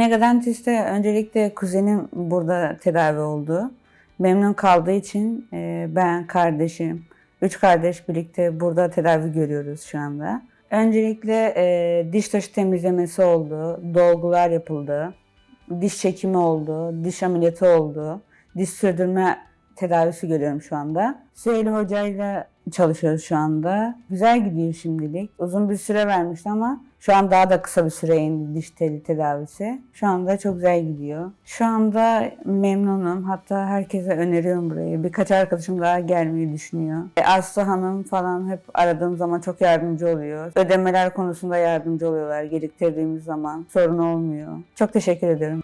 Megadentist'te öncelikle kuzenim burada tedavi oldu. Memnun kaldığı için e, ben, kardeşim, üç kardeş birlikte burada tedavi görüyoruz şu anda. Öncelikle e, diş taşı temizlemesi oldu, dolgular yapıldı, diş çekimi oldu, diş ameliyatı oldu, diş sürdürme tedavisi görüyorum şu anda. Süheyli hocayla çalışıyoruz şu anda. Güzel gidiyor şimdilik. Uzun bir süre vermişti ama şu an daha da kısa bir süre indi diş teli tedavisi. Şu anda çok güzel gidiyor. Şu anda memnunum. Hatta herkese öneriyorum burayı. Birkaç arkadaşım daha gelmeyi düşünüyor. E, Aslı Hanım falan hep aradığım zaman çok yardımcı oluyor. Ödemeler konusunda yardımcı oluyorlar. Gerektirdiğimiz zaman sorun olmuyor. Çok teşekkür ederim.